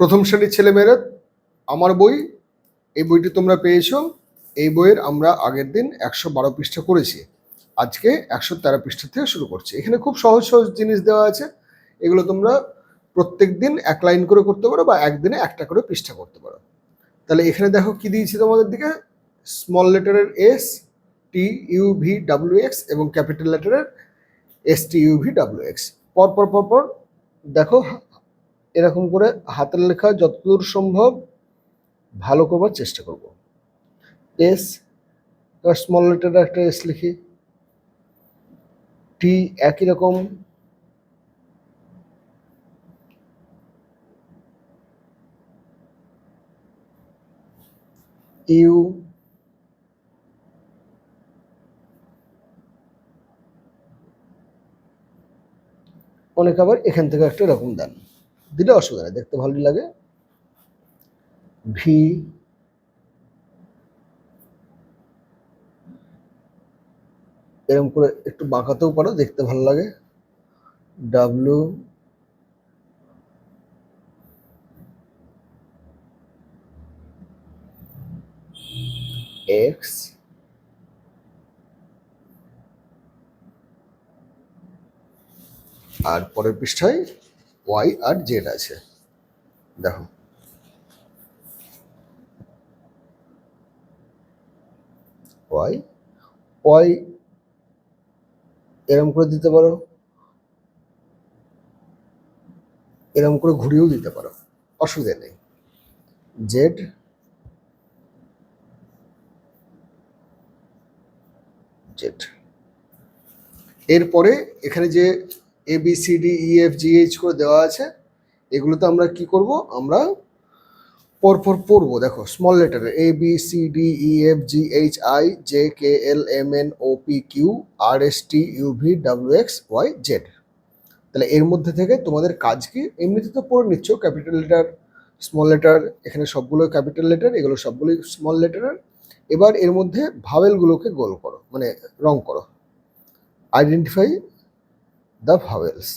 প্রথম শ্রেণির ছেলেমেয়েরা, আমার বই, এই বইটি তোমরা পেয়েছ। এই বইয়ের আমরা আগের দিন একশো বারো পৃষ্ঠা করেছি। আজকে একশো তেরো পৃষ্ঠা থেকে শুরু করছি। এখানে খুব সহজ সহজ জিনিস দেওয়া আছে। এগুলো তোমরা প্রত্যেক দিন এক লাইন করে করতে পারো বা একদিনে একটা করে পৃষ্ঠা করতে পারো। তাহলে এখানে দেখো কি দিয়েছি তোমাদের দিকে? Small লেটারের S T U V W X এবং capital লেটারের S T U V W X পর পর পর পর দেখো এরকম করে হাতের লেখা যতদূর সম্ভব ভালো করবার চেষ্টা করব। এস স্মল লেটারে একটা এস লিখি। টি একই রকম। ইউ অনেক আবার এখান থেকে একটা এরকম দেন। দিলে অসুবিধা নেই, দেখতে ভালোই লাগে। ভি এরকম করে একটু বাঁকাতেও পারো, দেখতে ভালো লাগে। ডাব্লু এক্স আর পরের পৃষ্ঠায় ওয়াই আর জেড আছে। দেখো। ওয়াই। ওয়াই এরম করে দিতে পারো। এরম করে ঘুরিয়েও দিতে পারো। অসুবিধা নেই। Z Z. এরপরে এখানে যে A B C D E F G H করে দেওয়া আছে। এগুলোতে আমরা কি করব? আমরা পরপর পড়ব। দেখো small লেটারে A B C D E F G H I J K L M N O P Q R S T U V W X Y Z তাহলে এর মধ্যে থেকে তোমাদের কাজ কি? এমনিতে তো পড়ে নিচ্ছ ক্যাপিটাল লেটার স্মল লেটার এখানে সবগুলো ক্যাপিটাল লেটার এগুলো সবগুলোই স্মল লেটারের এবার এর মধ্যে ভাওয়েলগুলোকে গোল করো মানে রং করো। আইডেন্টিফাই দ্য ভাওয়েলস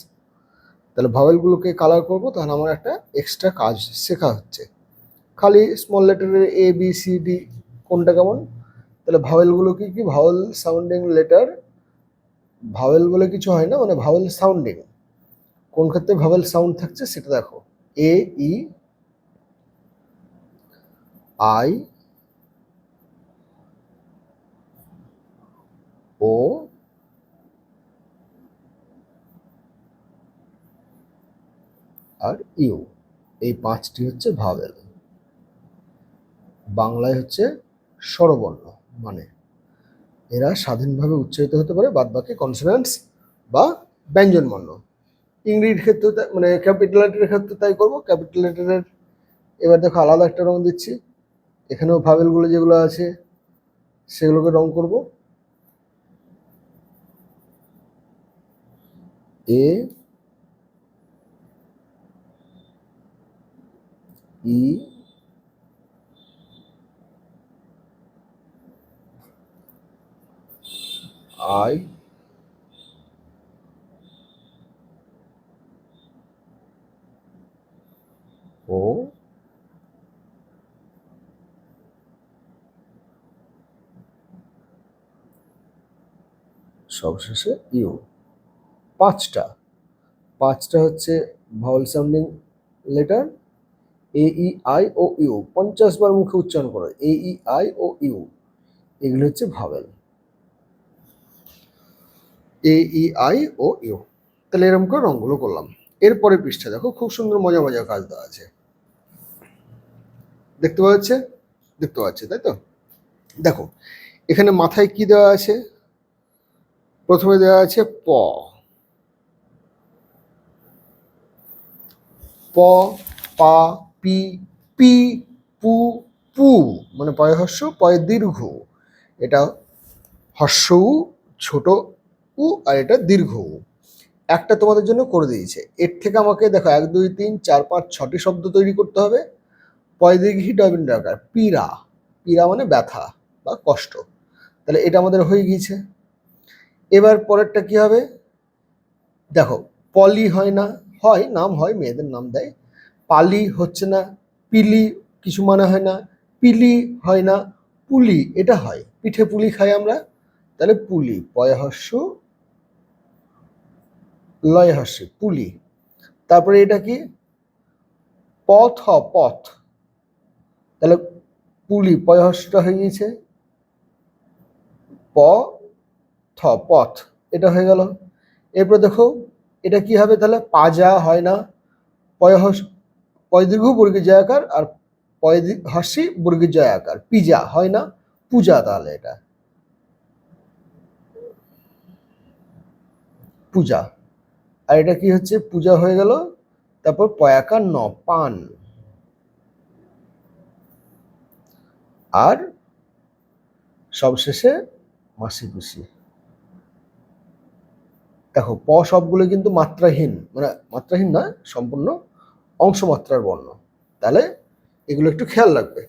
তাহলে ভাওয়েলগুলোকে কালার করব, তাহলে আমার একটা এক্সট্রা কাজ শেখা হচ্ছে। খালি স্মল লেটারের এ বি সি ডি কোনটা কেমন? তাহলে ভাওয়েলগুলো কি কি? ভাওয়েল সাউন্ডিং লেটার ভাওয়েল বলে কিছু হয় না মানে ভাওয়েল সাউন্ডিং কোন ক্ষেত্রে ভাওয়েল সাউন্ড থাকছে সেটা দেখো। এ ই আই ও আর ইউ। এই পাঁচটি হচ্ছে ভাবেল বাংলায় হচ্ছে স্বরবর্ণ মানে এরা স্বাধীনভাবে উচ্চারিত হতে পারে বাদ বাকি কনসোনেন্টস বা ব্যঞ্জনবর্ণ ইংরেজির ক্ষেত্রে মানে ক্যাপিটাল লেটারের ক্ষেত্রে তাই করব। ক্যাপিটাল লেটারের এবার দেখো আলাদা একটা রং দিচ্ছি। এখানেও ভাবেলগুলো যেগুলো আছে, সেগুলোকে রং করব। এ ই আই ও সবশেষে ইউ। পাঁচটা। পাঁচটা হচ্ছে vowel sounding letter A E I O U পঞ্চাশ বার মুখে উচ্চারণ করো এ ই আই ও ইউ এগুলো হচ্ছে vowel. A E I O U তাহলে এরকম করে রঙগুলো করলাম। এরপরে পৃষ্ঠা দেখো, খুব সুন্দর মজা মজা কাজ দেওয়া আছে। দেখতে পাওয়া যাচ্ছে দেখতে পাচ্ছে, তাই তো? দেখো, এখানে মাথায় কি দেওয়া আছে? প্রথমে দেওয়া আছে প। প, পা পি পি, পু পু মানে পয় হর্ষ, পয় দীর্ঘ। এটা হর্ষ উ, ছোট উ, আর এটা দীর্ঘ উ। একটা তোমাদের জন্য করে দিয়েছে। এর থেকে আমাকে দেখো এক, দুই, তিন, চার, পাঁচ, ছটি শব্দ তৈরি করতে হবে। পয় দীর্ঘি ডবিন ডাকার পীড়া। পীড়া মানে ব্যথা বা কষ্ট। তাহলে এটা আমাদের হয়ে গিয়েছে। এবার পরেরটা কি হবে? দেখো, পলি হয় না, হয়, নাম হয়, মেয়েদের নাম দেয়। পালি হচ্ছে না, পিলি কিছু মানে হয় না, পিলি হয় না, পুলি, এটা হয়। পিঠে পুলি খাই আমরা, তাহলে পুলি, পয়হস্য লয় হস্যে পুলি। তারপরে এটা কি? পথ পথ। তাহলে পুলি, পয়হস্যটা হয়ে গিয়েছে। প, থ, পথ, এটা হয়ে গেল। এরপর দেখো, এটা কি হবে তাহলে? পাজা হয় না পয়হস পয়দীর্ঘ বর্গীর জয়াকার আর পয়দি হাসি বর্গীর জয়াকার পিজা, হয় না? পূজা তাহলে এটা। পূজা। আর এটা কি হচ্ছে? পূজা হয়ে গেল। তারপর পয়াকার ন, পান। আর সবশেষে মাসি খুশি। দেখো, প সবগুলো কিন্তু মাত্রাহীন। মানে মাত্রাহীন না সম্পূর্ণ অংশমাত্রার বর্ণ। তাহলে এগুলো একটু খেয়াল রাখবে।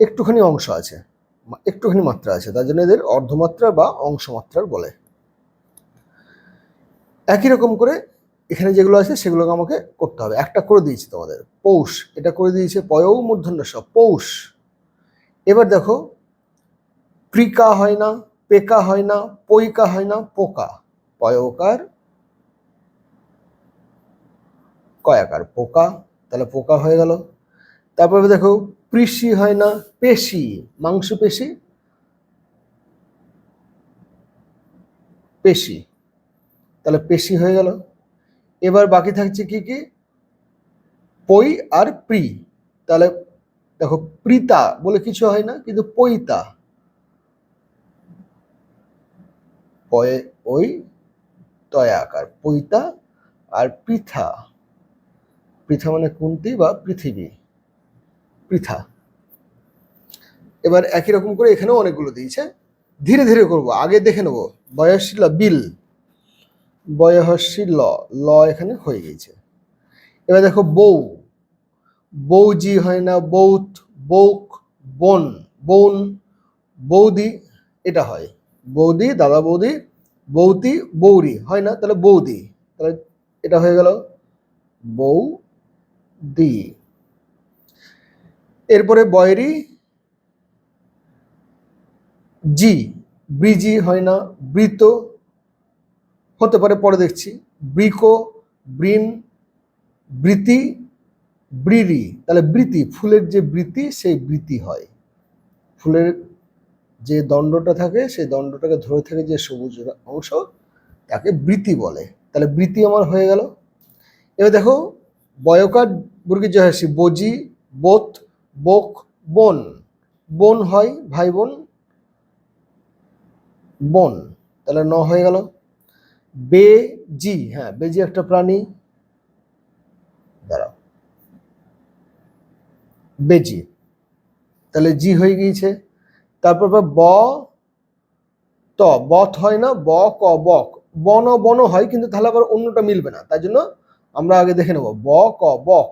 একটুখানি অংশ আছে একটুখানি মাত্রা আছে, তার জন্য এদের অর্ধমাত্রা বা অংশমাত্রার বলে। একই রকম করে এখানে যেগুলো আছে সেগুলোকে আমাকে করতে হবে। একটা করে দিয়েছি তোমাদের, পৌষ, এটা করে দিয়েছে পয়ৌ মূর্ধন্য সব পৌষ। এবার দেখো প্রিকা হয় না, পেকা হয় না, পৈকা হয় না, পোকা। পয়কার কয়াকার পোকা, তাহলে পোকা হয়ে গেল। তারপরে দেখো পৃষি হয় না পেশি মাংস পেশি পেশি তাহলে পেশি হয়ে গেল। এবার বাকি থাকছে কি কি? পই আর প্রি তাহলে দেখো প্রীতা বলে কিছু হয় না, কিন্তু পৈতা পয়ে ওই তয়া আকার পৈতা আর পৃথা পৃথা মানে কুন্তি বা পৃথিবী? পৃথা। এবার একই রকম করে এখানেও অনেকগুলো দিয়েছে। ধীরে ধীরে করব। আগে দেখে নেব। বয়সী বিল। বয়সী ল ল এখানে হয়ে গেছে এবার দেখো বউ। বৌজি হয় না বৌত বৌক বোন বোন, বৌদি, এটা হয়। বৌদি, দাদা বৌদি, বৌতি, বৌরি। হয় না? তাহলে বৌদি। তাহলে এটা হয়ে গেল বৌ দি। এরপরে বয়রি, জি, ব্রিজি হয় না বৃত হতে পারে, পরে দেখছি বৃকো বৃন বৃতি ব্রিরি। তাহলে বৃতি ফুলের যে বৃতি সেই বৃতি হয়। ফুলের যে দণ্ডটা থাকে, সেই দণ্ডটাকে ধরে থাকে যে সবুজ অংশ, তাকে বৃতি বলে। তাহলে বৃতি আমার হয়ে গেল। এবার দেখো, বয়কার বর্গীর জয়াসী বজি, বোত, বোক, বোন। বোন হয় ভাই বোন, বন। তাহলে ন হয়ে গেল। বেজি হ্যাঁ বেজি একটা প্রাণী। দাঁড়াও। বেজি। তাহলে জি হয়ে গিয়েছে। তারপর ব, ত। বথ হয় না, ব, ক, বক। বন বন হয়, কিন্তু তাহলে আবার অন্যটা মিলবে না। তাই জন্য আমরা আগে দেখে নেব। ব, ক, বক।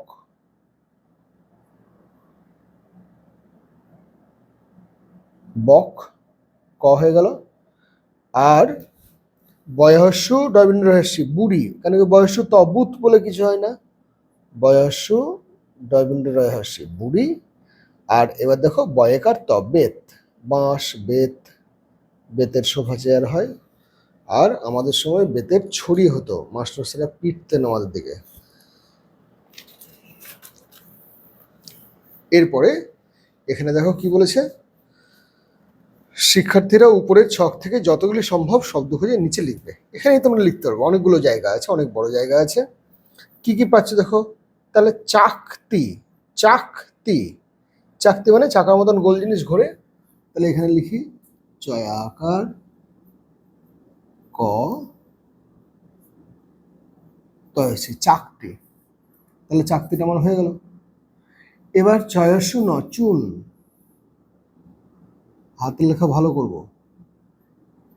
বক, ক হয়ে গেল। আর বয়স্য ডবিন্দ্র রহস্যি বুড়ি, কেন কি বয়স্য তবুত বলে কিছু হয় না। বয়স্য ডবিন্দ্র রহস্যি বুড়ি। আর এবার দেখো বয়কার ত বেত, বাঁশ, বেত, বেতের সোফা চেয়ার হয়। আর আমাদের সময় বেতের ছড়ি হতো, মাস্টার মাস্টারসেরা পিটতেন আমাদের দিকে। এরপরে এখানে দেখো কি বলেছে? শিক্ষার্থীরা উপরের ছক থেকে যতগুলি সম্ভব শব্দ খুঁজে নিচে লিখবে। এখানেই তোমরা লিখতে পারবে। অনেকগুলো জায়গা আছে, অনেক বড় জায়গা আছে। কি কি পাচ্ছ দেখো? তাহলে চাকতি চাকতি। চাকতি মানে চাকার মতন গোল জিনিস ঘোরে। তাহলে এখানে লিখি চয়াকার ক তয়সি চাকতি। তাহলে চাকতিটা আমার হয়ে গেল। এবার চয়সু ন চুন। হাতের লেখা ভালো করব।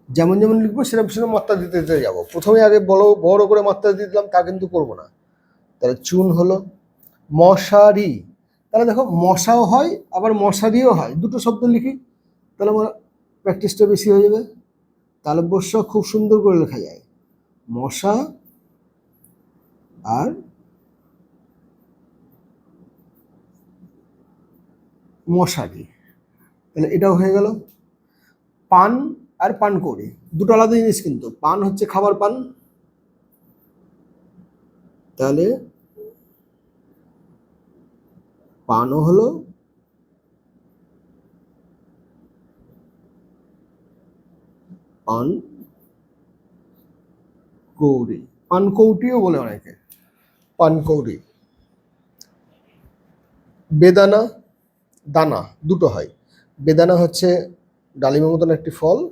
যেমন যেমন লিখব সেরকম সেরকম মাত্রা দিতে দিতে যাব। প্রথমে আগে বড় বড় করে মাত্রা দিয়ে দিলাম, তা কিন্তু করব না। তাহলে চুন হলো মশারি। তাহলে দেখো, মশাও হয়, আবার মশারিও হয়। দুটো শব্দ লিখি, তাহলে আমার প্র্যাকটিসটা বেশি হয়ে যাবে। তাহলে খুব সুন্দর করে লেখা যায়। মশা আর মশারি। তাহলে এটাও হয়ে গেল। পান আর পান পানকৌড়ি দুটো আলাদা জিনিস কিন্তু। পান হচ্ছে খাবার পান। তাহলে পানও হলো, পান কৌড়ি পানকৌটিও বলে অনেকে। পানকৌড়ি বেদানা, দানা, দুটো হয়। বেদানা হচ্ছে ডালিমের মতন একটি ফল।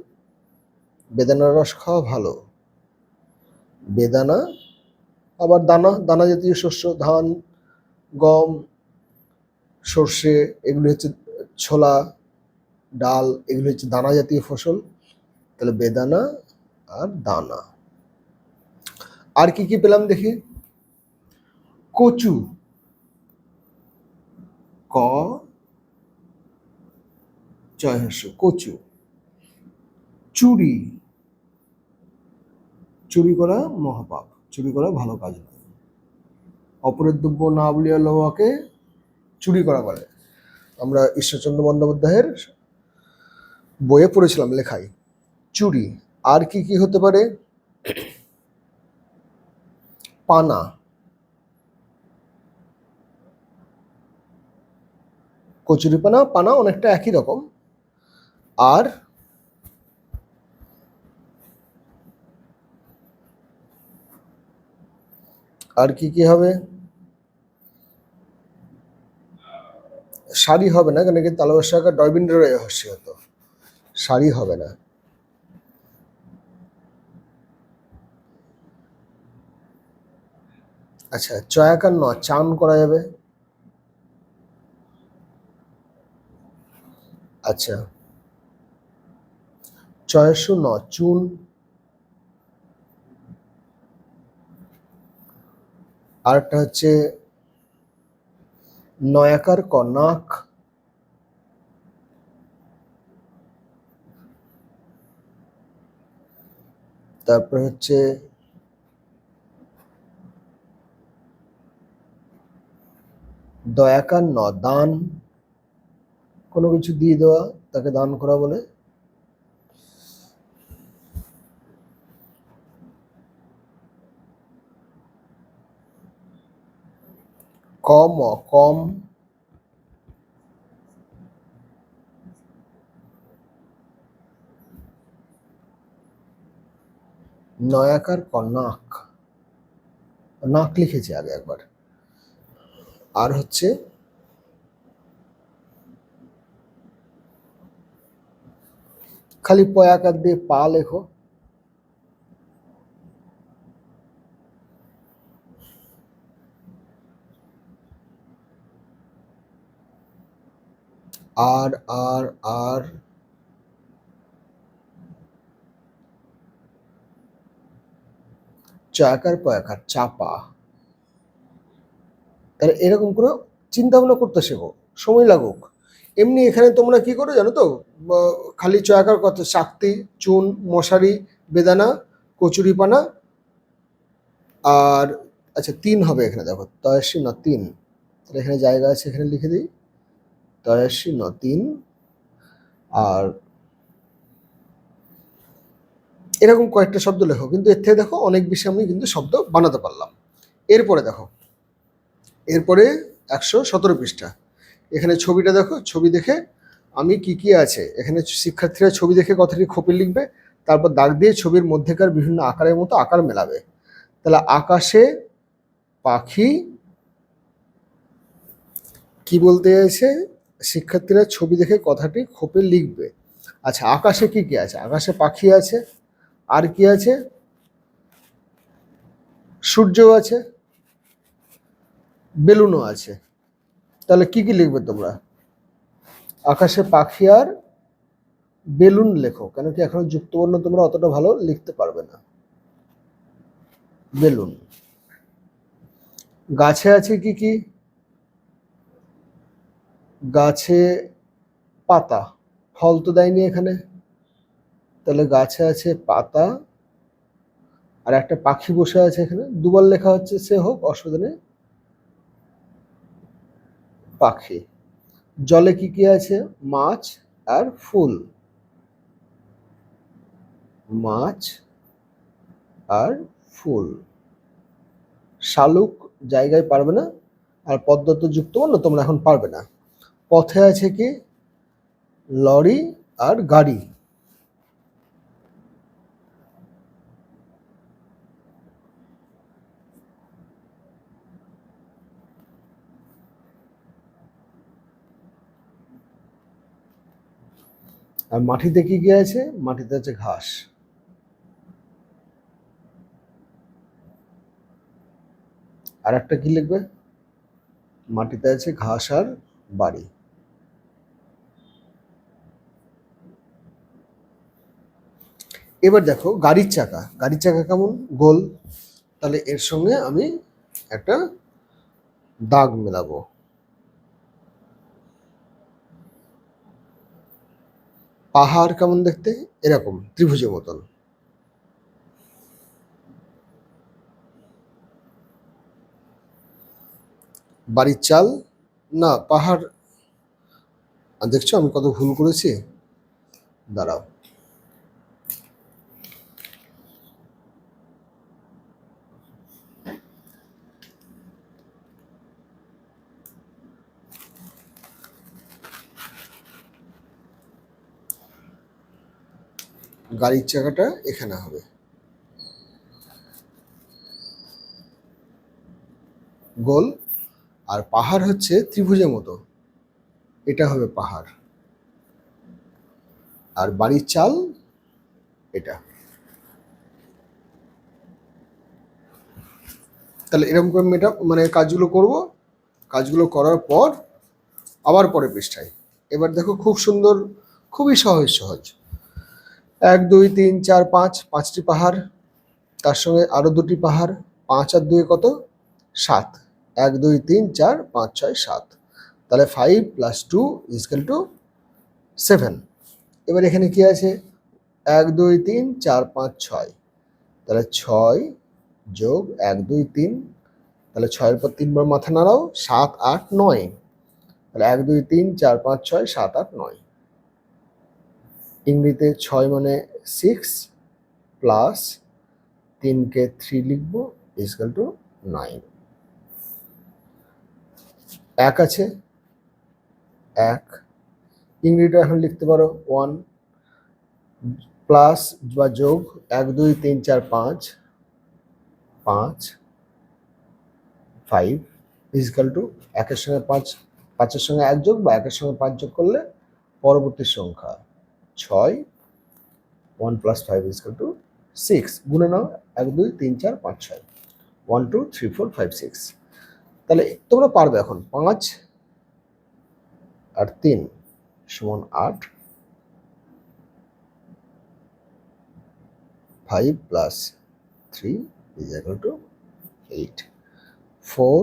বেদানার রস খাওয়া ভালো। বেদানা, আবার দানা দানা জাতীয় শস্য, ধান, গম, সর্ষে, এগুলি হচ্ছে ছোলা, ডাল, এগুলি হচ্ছে দানা জাতীয় ফসল। তাহলে বেদানা আর দানা। আর কি কি পেলাম দেখি? কচু, ক জয়হস্য কচু। চুরি। চুরি করা মহাপাপ, চুরি করা ভালো কাজ নয়। অপরের দ্রব্য না বলিয়া লওয়াকে চুরি করা বলে। আমরা ঈশ্বরচন্দ্র বন্দ্যোপাধ্যায়ের বইয়ে পড়েছিলাম লেখায়, চুরি। আর কি কি হতে পারে? পানা। কচুরিপানা, পানা অনেকটা একই রকম। আর আর কি কি হবে? শাড়ি হবে না, কেন কি তালবস্যাকার ডয়বিন্দ্র হস্যি হতো শাড়ি হবে না। আচ্ছা চয়াকার ন চান করা যাবে। আচ্ছা। চয়সু ন, চুন। আরেকটা হচ্ছে নয়াকার ক নাক তারপর হচ্ছে দয়াকার ন দান কোনো কিছু দিয়ে দেওয়া, তাকে দান করা বলে। কম অ কম নয়াকার ক নাক নাক লিখেছে আগে একবার। আর হচ্ছে খালি পয়াকার দিয়ে পা লেখো। আর আর আর চয়াকার পয়াকার চাপা। তাহলে এরকম করে চিন্তা ভাবনা করতে শেখো, সময় লাগুক। এমনি এখানে তোমরা কি করো জানো তো? খালি চয়াকার কথা, শাক্তি, চুন, মশারি, বেদানা, কচুরিপানা আর আচ্ছা তিন হবে এখানে দেখো তয়াশি না তিন। তাহলে এখানে জায়গা আছে, এখানে লিখে দিই। তয়াশি ন তিন। আর এরকম কয়েকটা শব্দ লেখো, কিন্তু এর থেকে দেখো অনেক বেশি আমি কিন্তু শব্দ বানাতে পারলাম। এরপরে দেখো, এরপরে একশো সতেরো পৃষ্ঠা। এখানে ছবিটা দেখো, ছবি দেখে আমি কি কি আছে। এখানে শিক্ষার্থীরা ছবি দেখে কথাটি খোপে লিখবে, তারপর দাগ দিয়ে ছবির মধ্যেকার বিভিন্ন আকারের মতো আকার মেলাবে। তাহলে আকাশে পাখি কি বলতে চাইছে? শিক্ষার্থীরা ছবি দেখে কথাটি খোপে লিখবে। আচ্ছা আকাশে কি কি আছে? আকাশে পাখি আছে, আর কি আছে? সূর্য আছে, বেলুনও আছে। তাহলে কি কি লিখবে তোমরা? আকাশে পাখি আর বেলুন লেখো, কেন কি এখনও যুক্তবর্ণ তোমরা অতটা ভালো লিখতে পারবে না। বেলুন। গাছে আছে কি কি? গাছে পাতা। ফল তো দেয়নি এখানে। তাহলে গাছে আছে পাতা আর একটা পাখি বসে আছে এখানে। দুবার লেখা হচ্ছে, সে হোক অসুবিধা পাখি। জলে কি কি আছে? মাছ আর ফুল। মাছ আর ফুল। শালুক জায়গায় পারবে না আর পদ্মত যুক্ত বলল তোমরা এখন পারবে না। পথে আছে কি? লরি আর গাড়ি। আর মাটিতে কি কি আছে? মাটিতে আছে ঘাস। আর একটা কি লিখবে? মাটিতে আছে ঘাস আর বাড়ি। এবার দেখো গাড়ির চাকা। গাড়ির চাকা কেমন? গোল। তাহলে এর সঙ্গে আমি একটা দাগ মেলাবো। পাহাড় কেমন দেখতে? এরকম, ত্রিভুজের মতন। বাড়ির চাল? না, পাহাড়। দেখছ আমি কত ভুল করেছি? দাঁড়াও। গাড়ির চাকাটা এখানে হবে। গোল। আর পাহাড় হচ্ছে ত্রিভুজের মতো। এটা হবে পাহাড়। আর বাড়ির চাল এটা। তাহলে এরকম করে মেটা মানে কাজগুলো করব। কাজগুলো করার পর আবার পরে পৃষ্ঠায়। এবার দেখো খুব সুন্দর, খুবই সহজ সহজ। এক, দুই, তিন, চার, পাঁচ, পাঁচটি পাহাড়, তার সঙ্গে আরও দুটি পাহাড়, পাঁচ আর দুই কত? সাত। এক, দুই, তিন, চার, পাঁচ, ছয়, সাত। তাহলে five plus two is equal to seven এবার এখানে কি আছে? এক, দুই, তিন, চার, পাঁচ, ছয়। তাহলে ছয় যোগ এক, দুই, তিন। তাহলে ছয়ের পর তিনবার মাথা নাড়াও, সাত, আট, নয়। তাহলে এক, দুই, তিন, চার, পাঁচ, ছয়, সাত, আট, নয়। ইংরেজিতে ছয় মানে সিক্স প্লাস তিনকে থ্রি লিখব ইজকাল টু নাইন এক আছে। এক। ইংরেজিটা এখন লিখতে পারো ওয়ান প্লাস বা যোগ এক, দুই, তিন, চার, পাঁচ পাঁচ ফাইভ ইজকাল টু একের সঙ্গে পাঁচ, পাঁচের সঙ্গে এক যোগ বা একের সঙ্গে পাঁচ যোগ করলে পরবর্তী সংখ্যা। ছয় one plus five is equal to six গুনে নাও, এক, দুই, তিন, চার, পাঁচ, ছয়। One two three four five six তাহলে তোমরা পারবে এখন পাঁচ আর তিন সমান আট। Five plus three is equal to eight four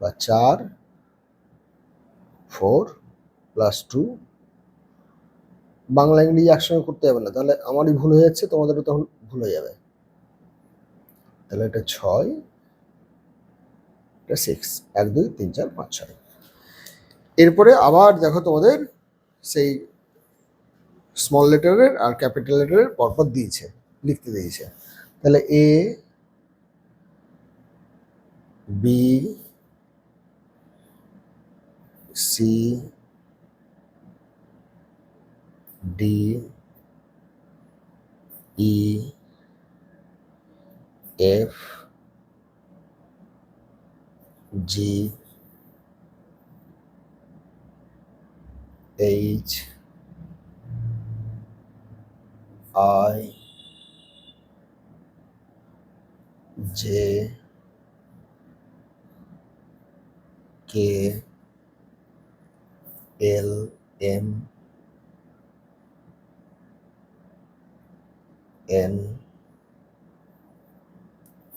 বা চার ফোর প্লাস টু বাংলা ইংরেজি একসঙ্গে করতে যাবে না। তাহলে আমারই ভুল হয়ে যাচ্ছে, তোমাদেরও তখন ভুল হয়ে যাবে। তাহলে এটা ছয়, এটা সিক্স এক, দুই, তিন, চার, পাঁচ, ছয়। এরপরে আবার দেখো তোমাদের সেই স্মল লেটারের আর ক্যাপিটাল লেটারের পরপর দিয়েছে, লিখতে দিয়েছে। তাহলে A B C D E F G H I J K L M N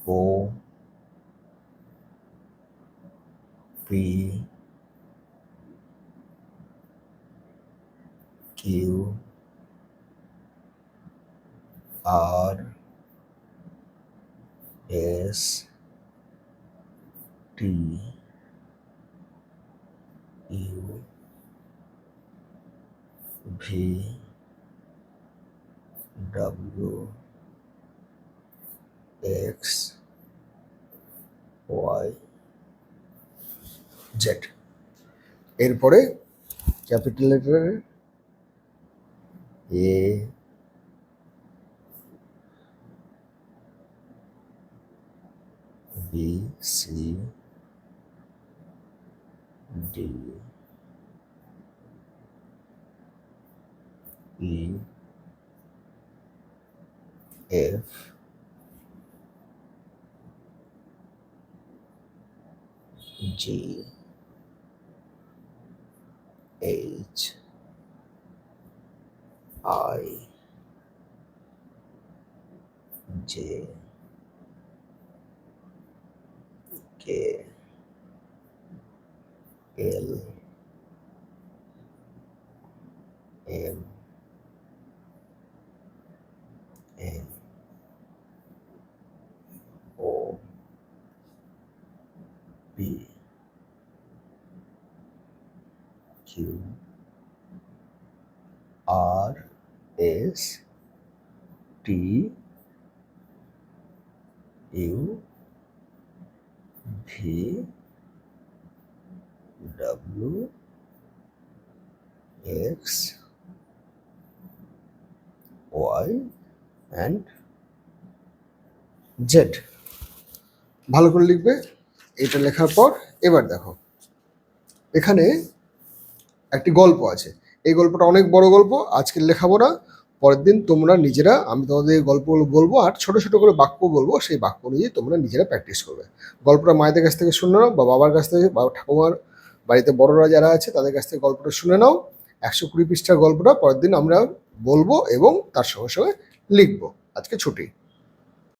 O P Q R S T U V W X Y Z এরপরে capital লেটারে A B C D E if G. H. I. J. K. L. M. S T U V W X Y and Z. ভালো করে লিখবে, এটা লেখার পর এবার দেখো, এখানে একটি গল্প আছে। এই গল্পটা অনেক বড় গল্প, আজকে লেখাবো না। পরের দিন তোমরা নিজেরা, আমি তোমাদের গল্পগুলো বলব আর ছোট ছোট করে বাক্য বলব, সেই বাক্য অনুযায়ী তোমরা নিজেরা প্র্যাকটিস করবে। গল্পটা মায়েদের কাছ থেকে শুনে নাও বা বাবার কাছ থেকে বা ঠাকুমার বাড়িতে বড়রা যারা আছে তাদের কাছ থেকে গল্পটা শুনে নাও। একশো কুড়ি পৃষ্ঠার গল্পটা পরের দিন আমরা বলব এবং তার সঙ্গে সঙ্গে লিখব। আজকে ছুটি।